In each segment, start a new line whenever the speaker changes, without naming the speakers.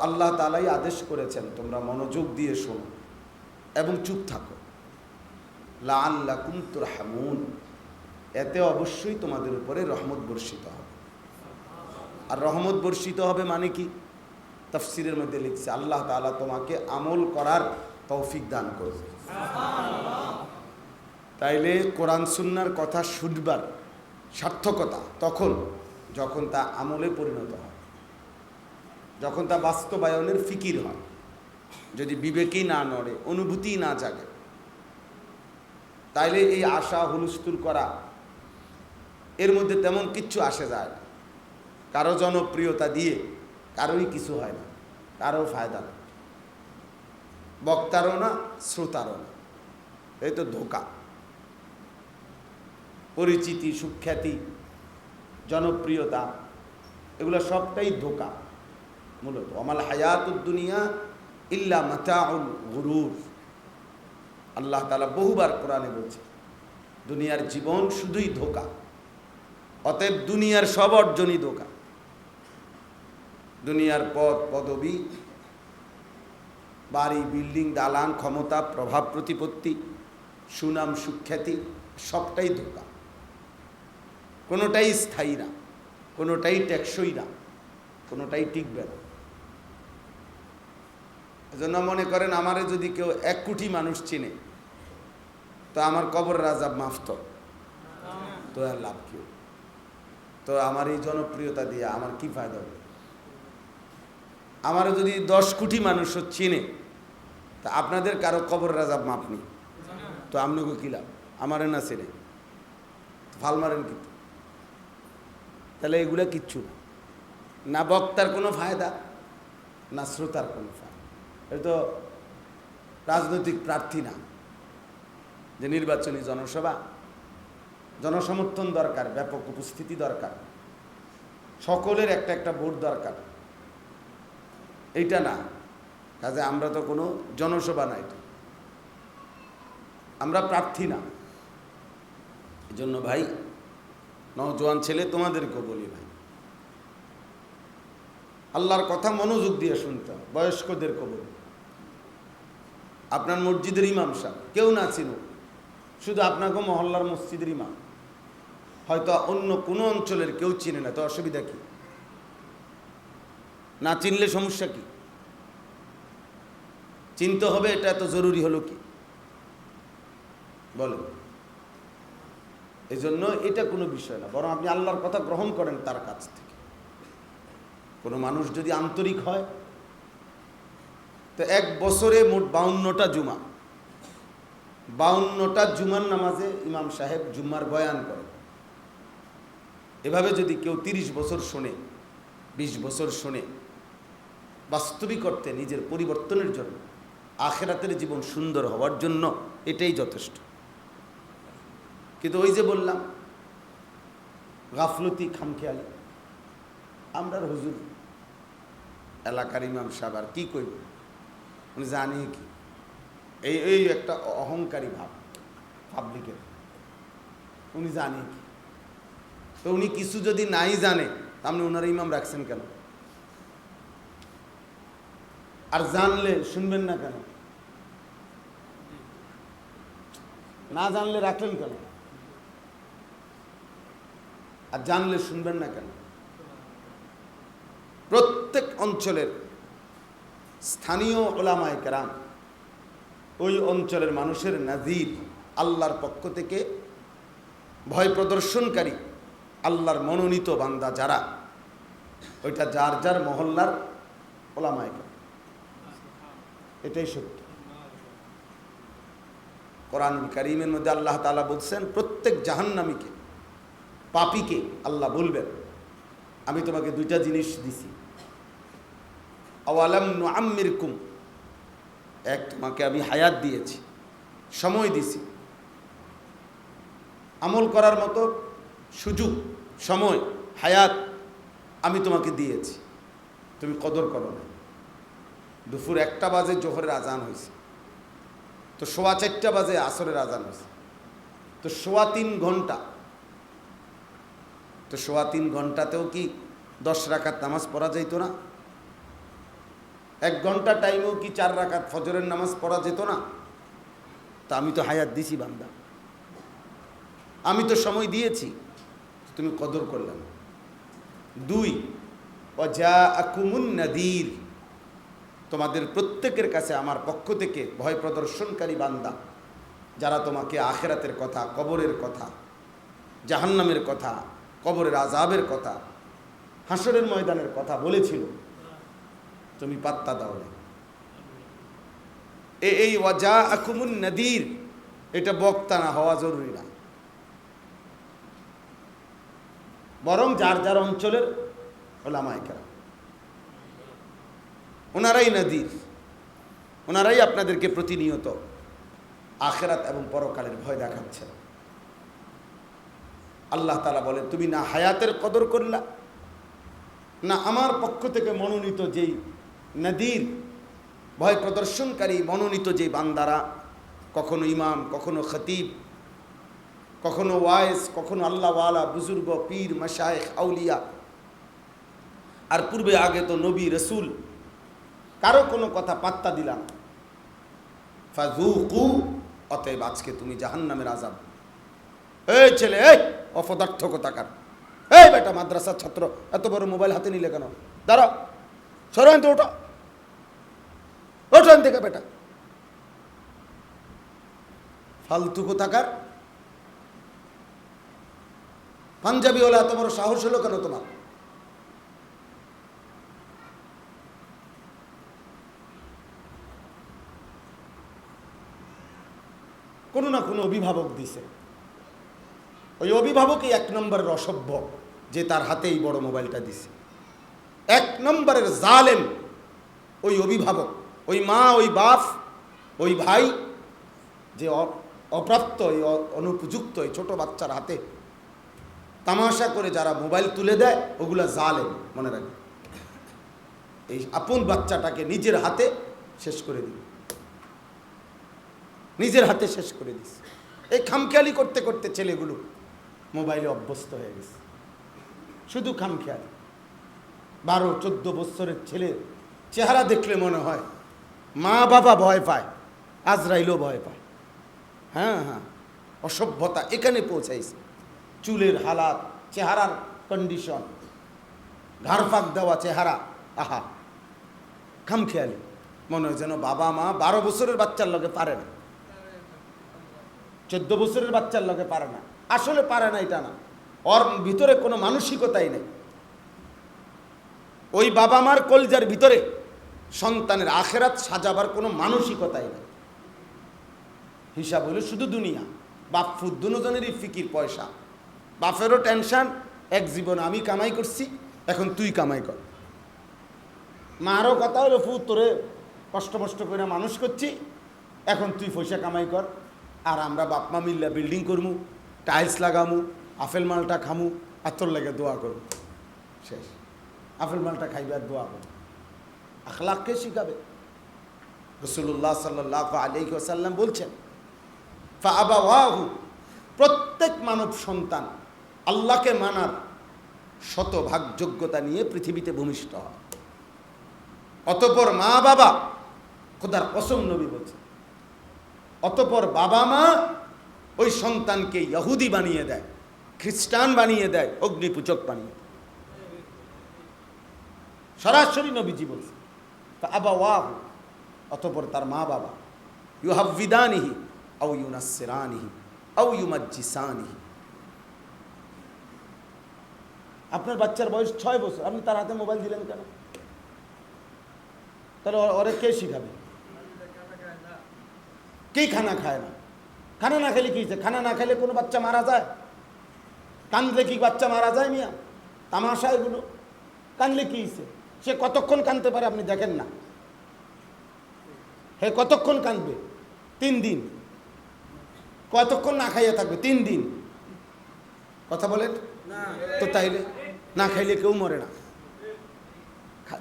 আল্লাহ তালাই আদেশ করেছেন, তোমরা মনোযোগ দিয়ে শোনো এবং চুপ থাকো। লা আল্লাহ কুমতুর হামুন এতে অবশ্যই তোমাদের উপরে রহমত বর্ষিত হবে। আর রহমত বর্ষিত হবে মানে কি? তফসিরের মধ্যে লিখছে, আল্লাহ তাআলা তোমাকে আমল করার তৌফিক দান করবে। তাইলে কোরআন সুন্নার কথা শুনবার সার্থকতা তখন, যখন তা আমলে পরিণত হয় যখন তা বাস্তবায়নের ফিকির হয়, যদি বিবেকই না নড়ে অনুভূতি না জাগে, তাইলে এই আশা হুলস্থুল করা এর মধ্যে তেমন কিচ্ছু আসে যায় না। কারও জনপ্রিয়তা দিয়ে কারোই কিছু হয় না কারও ফায়দা না। বক্তারও না, শ্রোতারও না। এই তো ধোকা। পরিচিতি, সুখ্যাতি, জনপ্রিয়তা, এগুলো সবটাই ধোকা। মূলত। আমাল হায়াতুদ দুনিয়া ইল্লা মাতাউল গুরুর। আল্লাহ তালা বহুবার কোরআনে বলছে, দুনিয়ার জীবন শুধুই ধোকা, অতএব দুনিয়ার সব অর্জনই ধোকা। দুনিয়ার পদ পদবি, বাড়ি, বিল্ডিং, দালান, ক্ষমতা, প্রভাব, প্রতিপত্তি, সুনাম, সুখ্যাতি, সবটাই ধোকা। কোনোটাই স্থায়ী না, কোনোটাই টেকসই না, কোনোটাই টিকবে না। এজন্য মনে করেন আমারে যদি কেউ এক কোটি মানুষ চিনে তো আমার কবর রাজাব মাফত তো। আর লাভ কি? তো আমার এই জনপ্রিয়তা দিয়ে আমার কি ফায়দা হবে? আমার যদি দশ কোটি মানুষও চিনে তা আপনাদের কারও কবর রাজাব মাপ নেই। তো আপনাকে কি লাভ? আমারে না চেনে। ফাল মারেন কিন্তু। তাহলে এগুলা কিচ্ছু না। না বক্তার কোনো ফায়দা না শ্রোতার কোনো ফায়দা। তো রাজনৈতিক প্রার্থী না, যে নির্বাচনী জনসভা। জনসমর্থন দরকার, ব্যাপক উপস্থিতি দরকার। সকলের একটা একটা ভোট দরকার। এইটা না। কাজে আমরা তো কোনো জনসভা না এটা আমরা প্রার্থী না। এই জন্য ভাই নজওয়ান ছেলে তোমাদেরকেও বলি ভাই, আল্লাহর কথা মনোযোগ দিয়ে শুনতে বয়স্কদেরকে বলি। আপনার মসজিদের ইমাম সাহেব, কেউ না চিনুক। শুধু আপনাকে মহল্লার মসজিদের ইমাম। হয়তো অন্য কোনো অঞ্চলের কেউ চিনে না, তো অসুবিধা কি? না চিনলে সমস্যা কি? চিনতে হবে, এটা এত জরুরি হলো কি? বলেন। এই জন্য এটা কোনো বিষয় না, বরং আপনি আল্লাহর কথা গ্রহণ করেন তার কাছ থেকে। কোনো মানুষ যদি আন্তরিক হয় তো এক বছরে মোট বাউন্নটা জুমা। বাউন্নটা জুমার নামাজে ইমাম সাহেব জুম্মার বয়ান করে এভাবে যদি কেউ তিরিশ বছর শোনে, বিশ বছর শোনে বাস্তবিক অর্থে নিজের পরিবর্তনের জন্য, আখেরাতের জীবন সুন্দর হওয়ার জন্য এটাই যথেষ্ট। কিন্তু ওই যে বললাম, গাফলতি খামখেয়ালি, আমরা হুজুর, এলাকার ইমাম সাহেব আর কী করব উনি জানি কি? এই এই একটা অহংকারী ভাব পাবলিকের উনি জানি কি? তো উনি কিছু যদি নাই জানে আপনি ওনার ইমাম রাখছেন কেন? আর জানলে, শুনবেন না কেন? না জানলে রাখলেন কেন? আর জানলে শুনবেন না কেন? প্রত্যেক অঞ্চলের স্থানীয় ওলামায় কেরাম ওই অঞ্চলের মানুষের নাজির আল্লাহর পক্ষ থেকে ভয় প্রদর্শনকারী আল্লাহর মনোনীত বান্দা যারা, ওইটা যার যার মহল্লার ওলামায় কেরাম। এটাই সত্য। কোরআন কারিমের মধ্যে আল্লাহ তালা বলছেন, প্রত্যেক জাহান্নামীকে, পাপিকে আল্লাহ বলবেন, আমি তোমাকে দুইটা জিনিস দিছি। আওয়ালাম আম্মির কুম এক তোমাকে আমি হায়াত দিয়েছি, সময় দিছি। আমল করার মতো সুযোগ, সময়, হায়াত আমি তোমাকে দিয়েছি। তুমি কদর করো না দুপুর একটা বাজে জোহরের আজান হয়েছে। তো সোয়া চারটা বাজে আসরের আজান হয়েছে। তো সোয়া তিন ঘণ্টা। তো সোয়া তিন ঘন্টাতেও কি দশ রাখার নামাজ পড়া যাইতো না? এক ঘণ্টা টাইমেও কি চার রাকাত ফজরের নামাজ পড়া যেত না? তা আমি তো হায়াত দিছি বান্দা। আমি তো সময় দিয়েছি, তুমি কদর করলে না। দুই অজা আকুমুন নাদির। তোমাদের প্রত্যেকের কাছে আমার পক্ষ থেকে ভয় প্রদর্শনকারী বান্দা, যারা তোমাকে আখেরাতের কথা, কবরের কথা, জাহান্নামের কথা, কবরের আজাবের কথা হাসরের ময়দানের কথা বলেছিল। তুমি পাত্তা দাও এই ওয়াজা আকুমুন নদীর, এটা বক্তা না, হওয়া জরুরি না। বরং যার যার অঞ্চলের ওলামায়কেরা ওনারাই নদীর, ওনারাই আপনাদেরকে প্রতিনিয়ত আখেরাত এবং পরকালের ভয় দেখাচ্ছেন। আল্লাহ তালা বলেন, তুমি না হায়াতের কদর করলা, না আমার পক্ষ থেকে মনোনীত যেই নদীর, ভয় প্রদর্শনকারী, মনোনীত যে বান্দারা, কখনো ইমাম, কখনো খতিব, কখনো ওয়াইস, কখনো আল্লাহওয়ালা, বুজুর্গ, পীর, মশায়েখ, আউলিয়া। আর পূর্বে আগে তো নবী, রসুল। কারও কোনো কথা পাত্তা দিলাম। ফাজুকু অতএব আজকে তুমি জাহান্নামের আজাব এই ছেলে, এই অপদার্থ কোথাকার এই বেটা মাদ্রাসার ছাত্র, এত বড় মোবাইল হাতে নিলে কেন? দাঁড়াও সরেন তো ওটা ওঠেন থেকে বেটা। ফালতু কোথাকার। পাঞ্জাবি হলে এত বড় সাহস হলো কেন তোমার? কোনো না কোনো অভিভাবক দিছে। ওই অভিভাবকই এক নম্বরের অসভ্য, যে তার হাতেই বড় মোবাইলটা দিছে। এক নম্বরের জালেম ওই অভিভাবক। ওই মা, ওই বাপ, ওই ভাই যে অপ্রাপ্ত অ- অনুপযুক্ত ওই ছোট বাচ্চার হাতে তামাশা করে যারা মোবাইল তুলে দেয়, ওগুলা জালেম, মনে রাখবে। এই আপন বাচ্চাটাকে নিজের হাতে শেষ করে দিল। নিজের হাতে শেষ করে দিস। এই খামখেয়ালি করতে করতে ছেলেগুলো মোবাইলে অভ্যস্ত হয়ে গেছে। শুধু খামখেয়ালি। বারো, চোদ্দ বছরের ছেলে, চেহারা দেখলে মনে হয় মা বাবা ভয় পায়, আজরাইলও ভয় পায়। হ্যাঁ হ্যাঁ অসভ্যতা এখানে পৌঁছাইছে। চুলের হালাত, চেহারার কন্ডিশন ঘাড় ফাঁক দেওয়া চেহারা, আহা, খামখেয়ালি। মনে হয় যেন বাবা মা বারো বছরের বাচ্চার লগে পারে না। চোদ্দ বছরের বাচ্চার লগে পারে না। আসলে পারে না এটা না। ওর ভিতরে কোনো মানসিকতাই নেই। ওই বাবা মার কলজার ভিতরে সন্তানের আখেরাত সাজাবার কোনো মানসিকতাই নেই। হিসাব হলো শুধু দুনিয়া। বাপ ফুদ দুজনেরই ফিকির, পয়সা। বাপেরও টেনশন, এক জীবন আমি কামাই করছি, এখন তুই কামাই কর। মারও কথা হলো ফু তোরে কষ্ট কষ্ট করে মানুষ করছি, এখন তুই পয়সা কামাই কর, আর আমরা বাপ মা মিল্লা বিল্ডিং করমু, টাইলস লাগামু, আপেল মালটা খামু, আর তোর লাগে দোয়া করব শেষ। আপেল মালটা খাইবে আর দোয়া করব আখলাককে শিখাবে। রসুল্লাহ সাল্লাহ আলী ওসাল্লাম বলছেন, ফাআবাওয়াহু প্রত্যেক মানব সন্তান আল্লাহকে মানার শতভাগ যোগ্যতা নিয়ে পৃথিবীতে ভূমিষ্ঠ হয়। অতপর মা বাবা, খোদার কসম নবী বলছে অতপর বাবা মা ওই সন্তানকে ইহুদি বানিয়ে দেয়, খ্রিস্টান বানিয়ে দেয়, অগ্নিপূজক বানিয়ে দেয়। সরাসরি নবীজি বলছে আবা ওয়াহ অতপর তার মা বাবা। ইউহাবিদানিহি আউ ইউনাসিরানিহি আউ ইউমাজ্জিসানিহি আপনার বাচ্চার বয়স ছয় বছর। আপনি তার হাতে মোবাইল দিলেন কেন? তাহলে ওর- কে শিখাবে? কে খানা খায় না? খানা না খেলে কি? খানা না খেলে কোনো বাচ্চা মারা যায়? কান্দলে কি বাচ্চা মারা যায় মিয়া? তামাশা এগুলো। কান্দলে কি? সে কতক্ষণ কাঁদতে পারে আপনি দেখেন না। হে কতক্ষণ কাঁদবে তিন দিন। কতক্ষণ না খাইয়ে থাকবে? তিন দিন। কথা বলেন? তো তাইলে না খাইলে কেউ মরে না।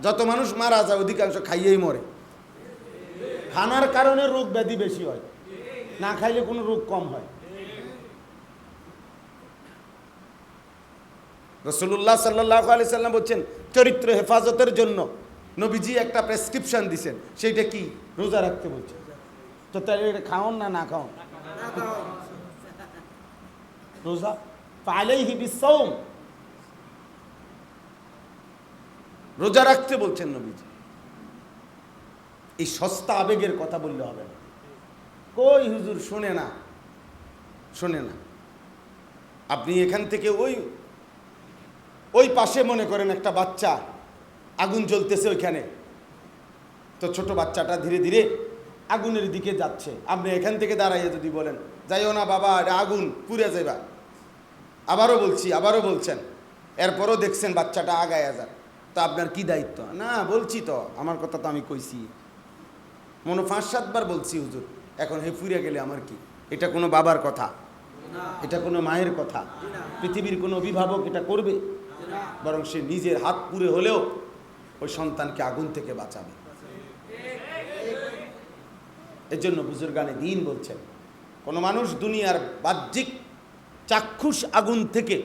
যত মানুষ মারা যায়, অধিকাংশ খাইয়েই মরে। খানার কারণে রোগ ব্যাধি বেশি হয়। না খাইলে কোনো রোগ কম হয়। রসুল্লাহ সাল্লাহ আলি সাল্লাম বলছেন চরিত্র হেফাজতের জন্য নবীজি একটা প্রেসক্রিপশন দিছেন। সেইটা কি? রোজা রাখতে বলছে। তো তাহলে এটা খাওন না না খাওন? রোজা? ফালাইহি বিসওম রোজা রাখতে বলছেন নবীজি। এই সস্তা আবেগের কথা বললে হবে না। কই হুজুর, শোনে না। শোনে না। আপনি এখান থেকে ওই ওই পাশে মনে করেন একটা বাচ্চা, আগুন জ্বলতেছে ওইখানে। তো ছোট বাচ্চাটা ধীরে ধীরে আগুনের দিকে যাচ্ছে। আপনি এখান থেকে দাঁড়াইয়ে যদি বলেন, যাইও না বাবা, এটা আগুন, পুড়ে যাইবা। আবারও বলছি, আবারও বলছেন। এরপরও দেখছেন বাচ্চাটা আগায় যাক। তো আপনার কি দায়িত্ব? না, বলছি তো, আমার কথা তো আমি কইছি। মনে পাঁচ সাতবার বলছি, হুজুর, এখন হে ফুরে গেলে আমার কি? এটা কোনো বাবার কথা। এটা কোনো মায়ের কথা। পৃথিবীর কোনো অভিভাবক এটা করবে? বরং সে নিজের হাত পুড়ে হলেও ওই সন্তানকে আগুন থেকে বাঁচাবে। এর জন্য বুজুর্গানে দিন বলছেন, কোনো মানুষ দুনিয়ার বাহ্যিক চাক্ষুষ আগুন থেকে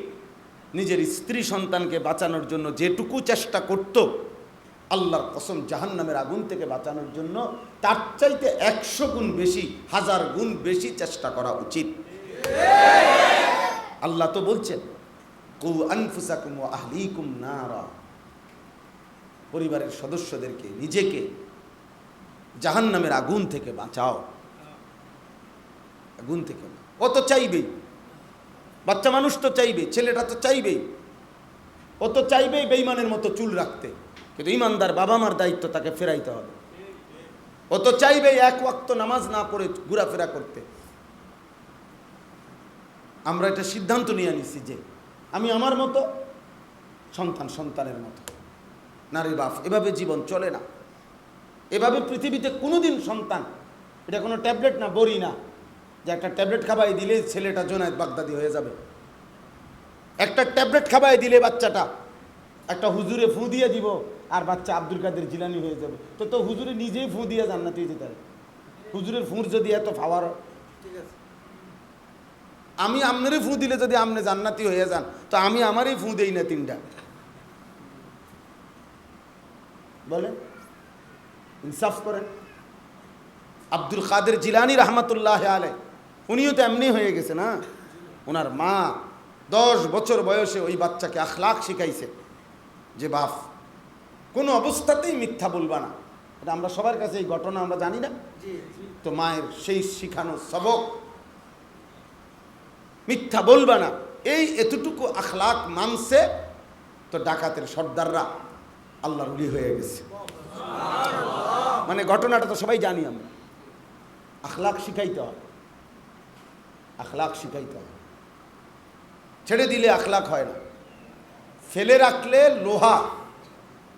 নিজের স্ত্রী সন্তানকে বাঁচানোর জন্য যেটুকু চেষ্টা করত, আল্লাহর কসম জাহান্নামের আগুন থেকে বাঁচানোর জন্য তার চাইতে একশো গুণ বেশি, হাজার গুণ বেশি চেষ্টা করা উচিত। আল্লাহ তো বলছেন কু আনফুসাকুম ও আহলিকুম নারা। পরিবারের সদস্যদেরকে, নিজেকে জাহান্নামের আগুন থেকে বাঁচাও। আগুন থেকে ও তো চাইবেই। বাচ্চা মানুষ তো চাইবে ছেলেটা তো চাইবেই। ও তো চাইবেই বেইমানের মতো চুল রাখতে। কিন্তু ইমানদার বাবা মার দায়িত্ব তাকে ফেরাইতে হবে। ও তো চাইবেই এক ওয়াক্ত নামাজ না পড়ে ঘোরাফেরা করতে। আমরা এটা সিদ্ধান্ত নিয়ে নিছি যে আমি আমার মতো? সন্তান সন্তানের মতো। নারী বাপ, এভাবে জীবন চলে না। এভাবে পৃথিবীতে কোনোদিন সন্তান, এটা কোনো ট্যাবলেট না, বড়ি না, যে একটা ট্যাবলেট খাবাই দিলে ছেলেটা জোনায়দ বাগদাদি হয়ে যাবে। একটা ট্যাবলেট খাবাই দিলে বাচ্চাটা, একটা হুজুরে ফু দিয়ে দিব, আর বাচ্চা আব্দুল কাদের জিলানি হয়ে যাবে। তো তো হুজুরে নিজেই ফু দিয়ে জান্নাতি যেতে পারে হুজুরের ফুঁর যদি এত ফাওয়ার আমি আমনেরই ফু দিলে যদি আমনে জান্নাতি হয়ে যান তো আমি আমারই ফু দেই না তিনটা। বলেন? ইনসাফ করেন। আব্দুল কাদের জিলানি রহমতুল্লাহ আলে উনিও তো এমনি হয়ে গেছে না? ওনার মা দশ বছর বয়সে ওই বাচ্চাকে আখলাখ শিখাইছে যে বাপ কোনো অবস্থাতেই মিথ্যা বলবা না। এটা আমরা সবার কাছে এই ঘটনা আমরা জানি না। তো মায়ের সেই শিখানো সবক মিথ্যা বলবা না। এই এতটুকু আখলাক মানছে তো ডাকাতের সর্দাররা আল্লাহর উলি হয়ে গেছে। মানে ঘটনাটা তো সবাই জানি আমরা। আখলাক শিখাইতে হয়। আখলাক শিখাইতে হয়। ছেড়ে দিলে আখলাক হয় না। ফেলে রাখলে লোহা।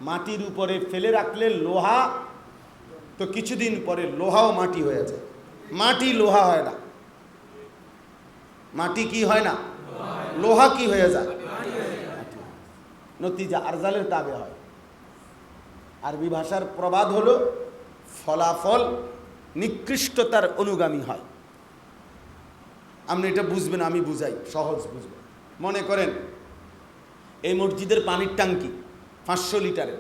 মাটির উপরে ফেলে রাখলে লোহা। তো কিছুদিন পরে লোহাও মাটি হয়ে যায়। মাটি লোহা হয় না। মাটি কি হয় না? লোহা কি হয়ে যায়? নতিজা আরজালের তাবে হয়। আরবি ভাষার প্রবাদ হলো, ফলাফল নিকৃষ্টতার অনুগামী হয়। আপনি এটা বুঝবেন, আমি বুঝাই, সহজ বুঝবেন মনে করেন, এই মসজিদের পানির ট্যাঙ্কি পাঁচশো লিটারের।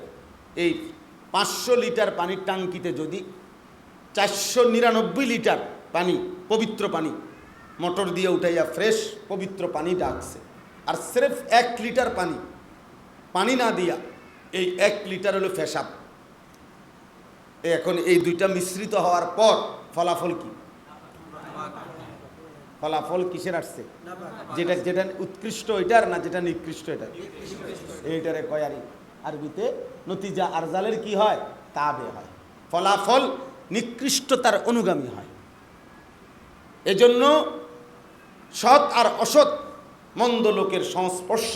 এই পাঁচশো লিটার পানির ট্যাঙ্কিতে যদি চারশো নিরানব্বই লিটার পানি, পবিত্র পানি মোটর দিয়ে উঠাইয়া ফ্রেশ পবিত্র পানি ডাকছে। আর স্রেফ এক লিটার পানি পানি না দিয়া এই এক লিটার হলো ফেসাব। এখন এই দুইটা মিশ্রিত হওয়ার পর ফলাফল কি? ফলাফল কিসের আসছে? যেটা যেটা উৎকৃষ্ট এটার না যেটা নিকৃষ্ট এটা এইটারে কয়ারি আরবিতে নতিজা আরজালের কি হয়? তাবে হয়। ফলাফল নিকৃষ্টতার অনুগামী হয়। এজন্য সৎ আর অসৎ, মন্দ লোকের সংস্পর্শ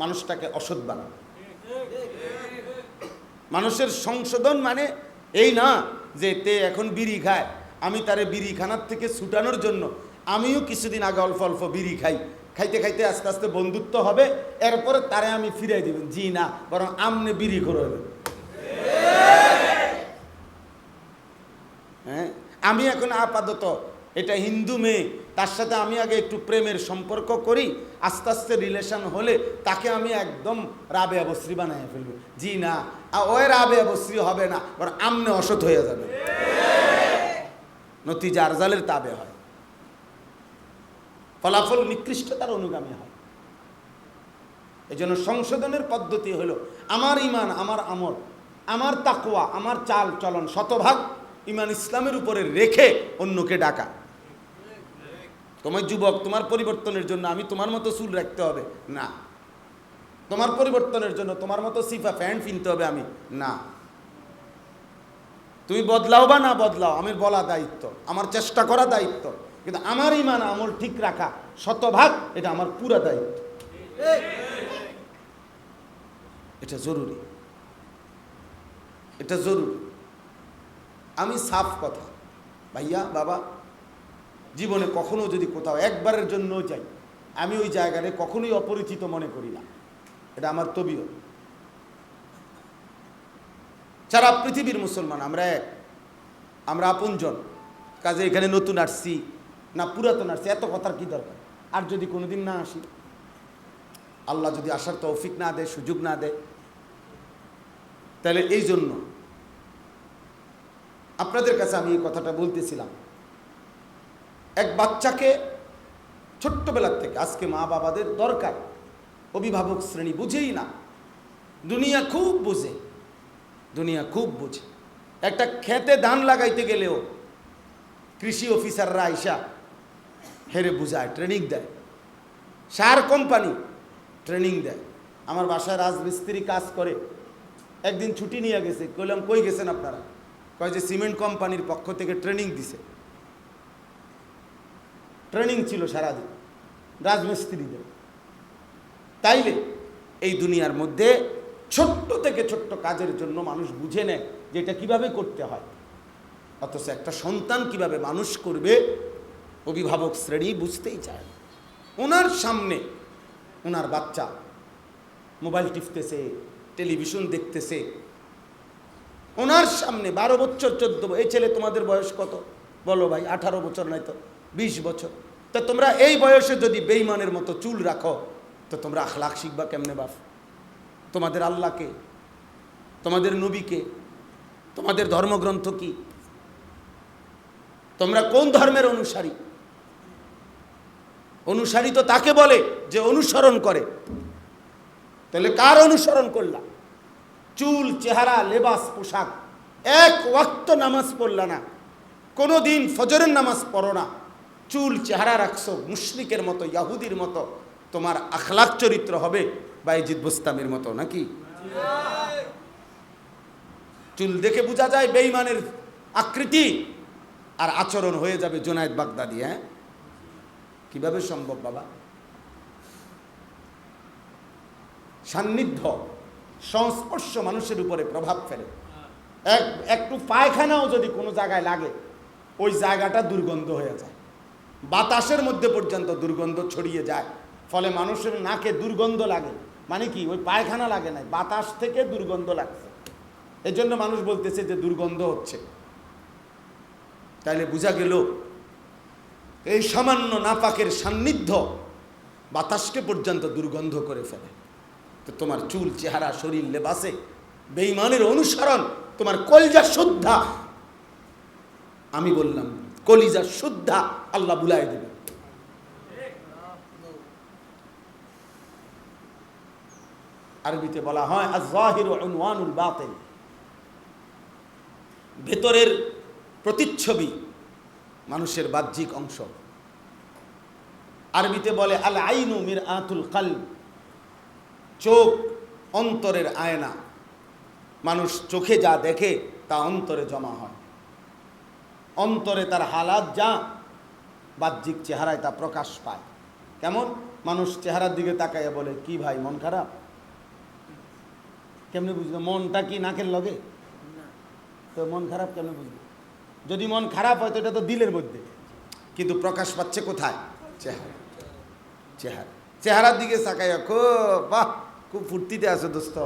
মানুষটাকে অসৎ বানায়। মানুষের সংশোধন মানে এই না যে তে এখন বিড়ি খায়, আমি তারে বিড়ি খানার থেকে ছুটানোর জন্য আমিও কিছুদিন আগে অল্প অল্প বিড়ি খাই। খাইতে খাইতে আস্তে আস্তে বন্ধুত্ব হবে, এরপরে তারে আমি ফিরাই দিবেন জি না, বরং আমনে বিড়ি করে হ্যাঁ? আমি এখন আপাতত এটা হিন্দু মেয়ে তার সাথে আমি আগে একটু প্রেমের সম্পর্ক করি, আস্তে আস্তে রিলেশন হলে তাকে আমি একদম রাবে অবশ্রী বানাই ফেলব। জি না ওই রাবে অবশ্রী হবে না ওর আমনে অসৎ হয়ে যাবে। নতি জারজালের তাবে হয়। ফলাফল নিকৃষ্টতার অনুগামী হয়। এই জন্য সংশোধনের পদ্ধতি হলো, আমার ইমান আমার আমল, আমার তাকুয়া আমার চাল চলন শতভাগ ইমান ইসলামের উপরে রেখে অন্যকে ডাকা। তোমার যুবক, তোমার পরিবর্তনের জন্য আমি তোমার মতো চুল রাখতে হবে। না। তোমার পরিবর্তনের জন্য তোমার মতো সিফা প্যান্ট কিনতে হবে আমি। না। তুমি বদলাও বা না বদলাও আমি বলা দায়িত্ব, আমার চেষ্টা করা দায়িত্ব। কিন্তু আমার ইমান আমল ঠিক রাখা শতভাগ, এটা আমার পুরা দায়িত্ব। এটা জরুরি। এটা জরুরি। আমি সাফ কথা। ভাইয়া, বাবা জীবনে কখনো যদি কোথাও একবারের জন্য যাই, আমি ওই জায়গায় কখনোই অপরিচিত মনে করি না। এটা আমার তবিও সারা পৃথিবীর মুসলমান, আমরা এক, আমরা আপনজন, কাজে এখানে নতুন আসছি, না পুরাতন আসছি, এত কথার কি দরকার? আর যদি কোনোদিন না আসি? আল্লাহ যদি আসার তৌফিক না দেয়, সুযোগ না দেয়, তাহলে এই জন্য আপনাদের কাছে আমি এই কথাটা বলতেছিলাম। এক বাচ্চাকে ছোট্টবেলার থেকে, আজকে মা বাবাদের দরকার। অভিভাবক শ্রেণি বুঝেই না। দুনিয়া খুব বুঝে। দুনিয়া খুব বুঝে। একটা খেতে ধান লাগাইতে গেলেও কৃষি অফিসাররা আইসা হেরে বুঝায়, ট্রেনিং দেয়। সার কোম্পানি ট্রেনিং দেয়। আমার বাসায় রাজমিস্ত্রি কাজ করে। একদিন ছুটি নিয়ে গেছে, কইলাম, কই গেছেন আপনারা? কয় যে, সিমেন্ট কোম্পানির পক্ষ থেকে ট্রেনিং দিছে। ট্রেনিং ছিল সারাদিন রাজমিস্ত্রিদের। তাইলে এই দুনিয়ার মধ্যে ছোট্ট থেকে ছোট্ট কাজের জন্য মানুষ বুঝে নেয় যে এটা কীভাবে করতে হয়। অথচ একটা সন্তান কীভাবে মানুষ করবে, অভিভাবক শ্রেণি বুঝতেই চায় না। ওনার সামনে ওনার বাচ্চা মোবাইল টিপতেছে, টেলিভিশন দেখতেছে। ওনার সামনে বারো বছর, চোদ্দ এই ছেলে তোমাদের বয়স কত? বলো ভাই, আঠারো বছর নয় তো বিশ বছর। তা তোমরা এই বয়সে যদি বেইমানের মতো চুল রাখো, তো তোমরা আখলাখ শিখবা কেমনে বাপ? তোমাদের আল্লাহকে, তোমাদের নবীকে, তোমাদের ধর্মগ্রন্থ কি? তোমরা কোন ধর্মের অনুসারী? অনুসারী তো তাকে বলে যে অনুসরণ করে। তাহলে কার অনুসরণ করলা? চুল, চেহারা, লেবাস, পোশাক। এক ওয়াক্ত নামাজ পড়লা না। কোনো দিন ফজরের নামাজ পড়ো না। চুল চেহারা রাখছো, মুশরিকের মতো, ইয়াহুদির মতো, তোমার আখলাক চরিত্র হবে বাইজিদ বুস্তামের মতো, নাকি? চুল দেখে বোঝা যায় বেইমানের আকৃতি, আর আচরণ হয়ে যাবে জোনায়েদ বাগদাদি হ্যাঁ? কীভাবে সম্ভব বাবা? সান্নিধ্য, সংস্পর্শ মানুষের উপরে প্রভাব ফেলে। এক একটু পায়খানাও যদি কোনো জায়গায় লাগে, ওই জায়গাটা দুর্গন্ধ হয়ে যায়। বাতাসের মধ্যে পর্যন্ত দুর্গন্ধ ছড়িয়ে যায়। ফলে মানুষের নাকে দুর্গন্ধ লাগে। মানে কি? ওই পায়খানা লাগে না বাতাস থেকে দুর্গন্ধ লাগছে। জন্য মানুষ বলতেছে যে দুর্গন্ধ হচ্ছে। তাইলে বোঝা গেল, এই সামান্য নাপাকের সান্নিধ্য বাতাসকে পর্যন্ত দুর্গন্ধ করে ফেলে। তো তোমার চুল, চেহারা, শরীর, লেবাসে বেইমানের অনুসরণ, তোমার কলজা শুদ্ধা। আমি বললাম, কলিজা শুদ্ধা। আল্লাহ বুলাই দেবে। আরবিতে বলা হয় ভেতরের প্রতিচ্ছবি মানুষের বাহ্যিক অংশ। আরবিতে বলে আল আইনু মির আতুল কাল চোখ অন্তরের আয়না। মানুষ চোখে যা দেখে তা অন্তরে জমা হয়। অন্তরে তার হালাত যা বাহ্যিক চেহারায় তা প্রকাশ পায়। কেমন? মানুষ চেহারার দিকে তাকাইয়া বলে কি ভাই মন খারাপ? কেমনি বুঝলো মনটা কি নাকের লগে? তো মন খারাপ কেমনে বুঝলো যদি মন খারাপ হয় তো এটা তো দিলের মধ্যে। কিন্তু প্রকাশ পাচ্ছে কোথায়? চেহারা। চেহারা। চেহারার দিকে তাকাইয়া খুব বাহ খুব ফুর্তিতে আছো দোস্ত।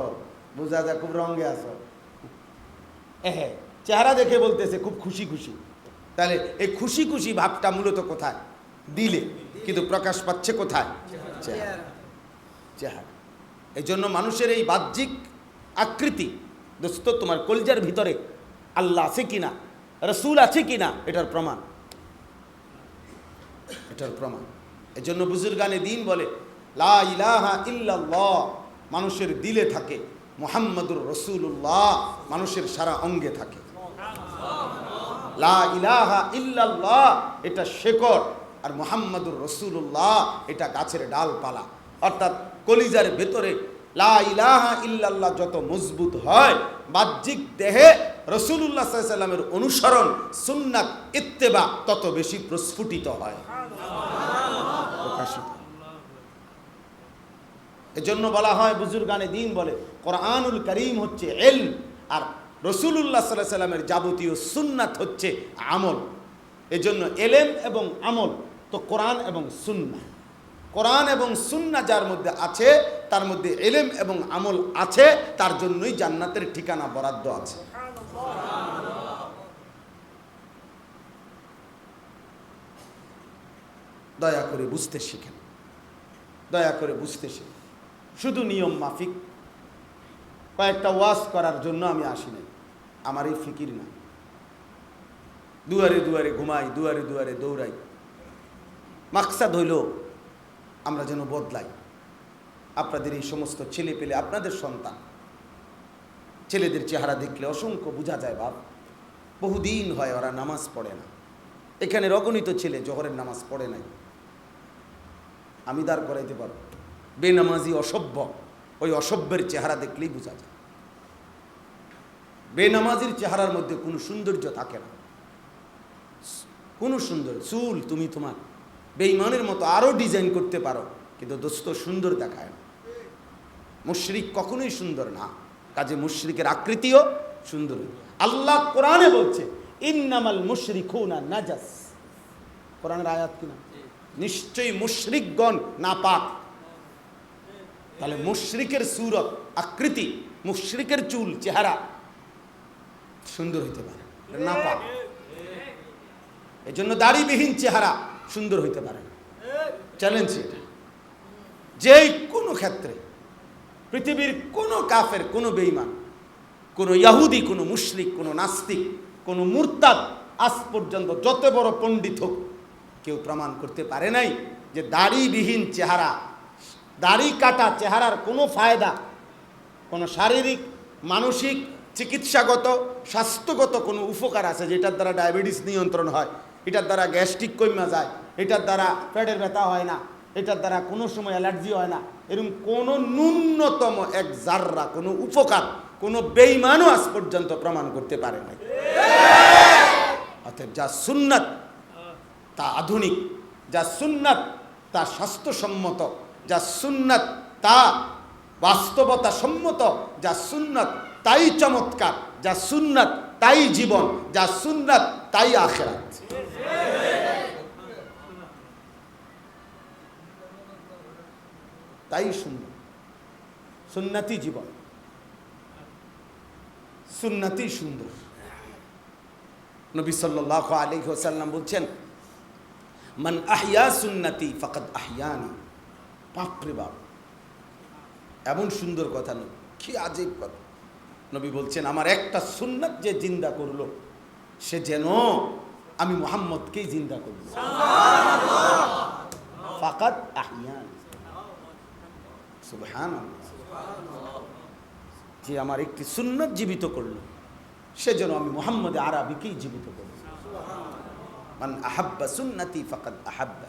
বোঝা যায় খুব রঙে আছো। হ্যাঁ চেহারা দেখে বলতেছে খুব খুশি খুশি। তাহলে এই খুশি খুশি ভাবটা মূলত কোথায়? দিলে। কিন্তু প্রকাশ পাচ্ছে কোথায়? চেহারা। এই জন্য মানুষের এই বাহ্যিক আকৃতি, দোস্ত, তোমার কলজার ভিতরে আল্লাহ আছে কিনা, রসুল আছে কিনা, এটার প্রমাণ। এটার প্রমাণ। এই জন্য বুজুর্গানে দিন বলে, লা মানুষের দিলে থাকে মোহাম্মদুর রসুল্লাহ মানুষের সারা অঙ্গে থাকে। লা ইলাহা ইল্লাল্লাহ, এটা শেকড়। আর মোহাম্মদুর রসুল্লাহ এটা গাছের ডালপালা। অর্থাৎ কলিজার ভেতরে লা ইলাহা ইল্লাল্লাহ যত মজবুত হয়, বাহ্যিক দেহে রসুল্লাহ সাল্লামের অনুসরণ, সুন্নাত, ইত্তেবা তত বেশি প্রস্ফুটিত হয়। এজন্য বলা হয়, বুজুর্গানে দিন বলে, কোরআনুল করিম হচ্ছে এল আর রসুল্লাহ সাল্লাহ সাল্লামের যাবতীয় সুন্নাত হচ্ছে আমল। এজন্য এলেম এবং আমল তো কোরআন এবং সুন্না কোরআন এবং সুন্না যার মধ্যে আছে, তার মধ্যে এলেম এবং আমল আছে, তার জন্যই জান্নাতের ঠিকানা বরাদ্দ আছে। দয়া করে বুঝতে শিখেন। দয়া করে বুঝতে শিখেন। শুধু নিয়ম মাফিক। কয়েকটা ওয়াজ করার জন্য আমি আসি নাই। আমার এই ফিকির না। দুয়ারে দুয়ারে ঘুমাই, দুয়ারে দুয়ারে দৌড়াই। মাকসাদ হইল আমরা যেন বদলাই। আপনাদের এই সমস্ত ছেলে পেলে আপনাদের সন্তান। ছেলেদের চেহারা দেখলে অসংখ্য বোঝা যায় বাপ। বহুদিন হয় ওরা নামাজ পড়ে না। এখানে রগণিত ছেলে জহরের নামাজ পড়ে নাই। আমি দাঁড় করাইতে পারব। বেনামাজি অসভ্য। ওই অসভ্যের চেহারা দেখলেই বোঝা যায়। বেনামাজির চেহারার মধ্যে কোনো সৌন্দর্য থাকে না। কোনো সুন্দর চুল তুমি তোমার বেইমানের মতো আরও ডিজাইন করতে পারো কিন্তু দোস্ত সুন্দর দেখায় না। মুশরিক কখনোই সুন্দর না। কাজে মুশরিকের আকৃতিও সুন্দর আল্লাহ কোরআনে বলছে ইন্নামাল মুশরিকুনা নাজাস। কোরআনের আয়াত কিনা নিশ্চয়ই মুশরিকগণ নাপাক। তাহলে মুশরিকের সুরত আকৃতি মুশরিকের চুল চেহারা সুন্দর হইতে পারে, এটা নাপাক। এই জন্য দাড়িবিহীন চেহারা সুন্দর হইতে পারে না। চ্যালেঞ্জ এটা। যেই কোনো ক্ষেত্রে পৃথিবীর কোনো কাফের, কোনো বেইমান কোনো ইয়াহুদি কোনো মুশরিক, কোনো নাস্তিক, কোনো মুরতাদ আজ পর্যন্ত যত বড় পণ্ডিত হোক, কেউ প্রমাণ করতে পারে নাই যে দাড়িবিহীন চেহারা, দাড়ি কাটা চেহারার কোনো ফায়দা, কোনো শারীরিক, মানসিক চিকিৎসাগত, স্বাস্থ্যগত কোনো উপকার আছে যেটার দ্বারা ডায়াবেটিস নিয়ন্ত্রণ হয়? এটার দ্বারা গ্যাস্ট্রিক কমা যায়, এটার দ্বারা পেটের ব্যথা হয় না, এটার দ্বারা কোনো সময় অ্যালার্জি হয় না। এরকম কোনো ন্যূনতম এক জাররা, কোনো উপকার, কোনো বেইমানও আজ পর্যন্ত প্রমাণ করতে পারে নাই। অতএব যা সুন্নাত, তা আধুনিক, যা সুন্নাত, তা স্বাস্থ্যসম্মত, যা সুন্নাত, তা বাস্তবতা সম্মত যা সুন্নাত তাই চমৎকার, যা সুন্নাত তাই জীবন, যা সুন্নাত তাই আখেরাত। তাই সুন্দর সুন্নাতি জীবন সুন্নাতি সুন্দর। নবী সাল্লাহ আলী হোসাল্লাম বলছেন, মান আহিয়া সুন্নাতি ফকত আহিয়ানি বাপরে বাপ, এমন সুন্দর কথা নয়, কি আজীব কথা। নবী বলছেন আমার একটা সুন্নাত যে জিন্দা করল সে যেন আমি মোহাম্মদকেই জিন্দা করল ফাকাত আহিয়ান। সুবহান যে আমার একটি সুন্নত জীবিত করল সে যেন আমি মোহাম্মদ আরবিকেই জীবিত করল মান আহাব্বা সুন্নতি ফাকাদ আহাব্বা।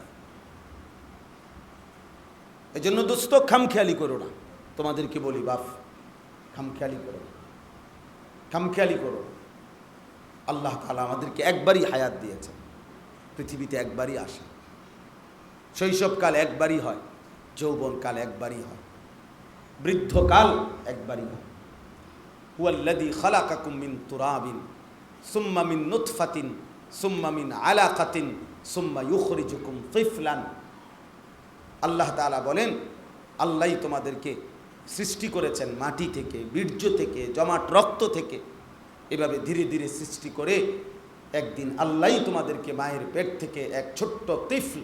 এই জন্য দোস্ত খামখেয়ালি করো না। তোমাদেরকে বলি বাপ খামখেয়ালি করো না। খামখেয়ালি করো। আল্লাহ তালা আমাদেরকে একবারই হায়াত দিয়েছে পৃথিবীতে একবারই আসে। শৈশবকাল একবারই হয়, যৌবনকাল একবারই হয়, বৃদ্ধকাল একবারই হয়। হুয়াল্লাদি খালাকাকুম মিন তুরাবিন, সুম্মা মিন নুতফাতিন, সুম্মা মিন আলাকাতিন, সুম্মা ইউখরিজুকুম ফিফলান আল্লাহ তাআলা বলেন, আল্লাহই তোমাদেরকে সৃষ্টি করেছেন মাটি থেকে, বীর্য থেকে, জমাট রক্ত থেকে, এভাবে ধীরে ধীরে সৃষ্টি করে একদিন আল্লাহ তোমাদেরকে মায়ের পেট থেকে এক ছোট্ট তিফল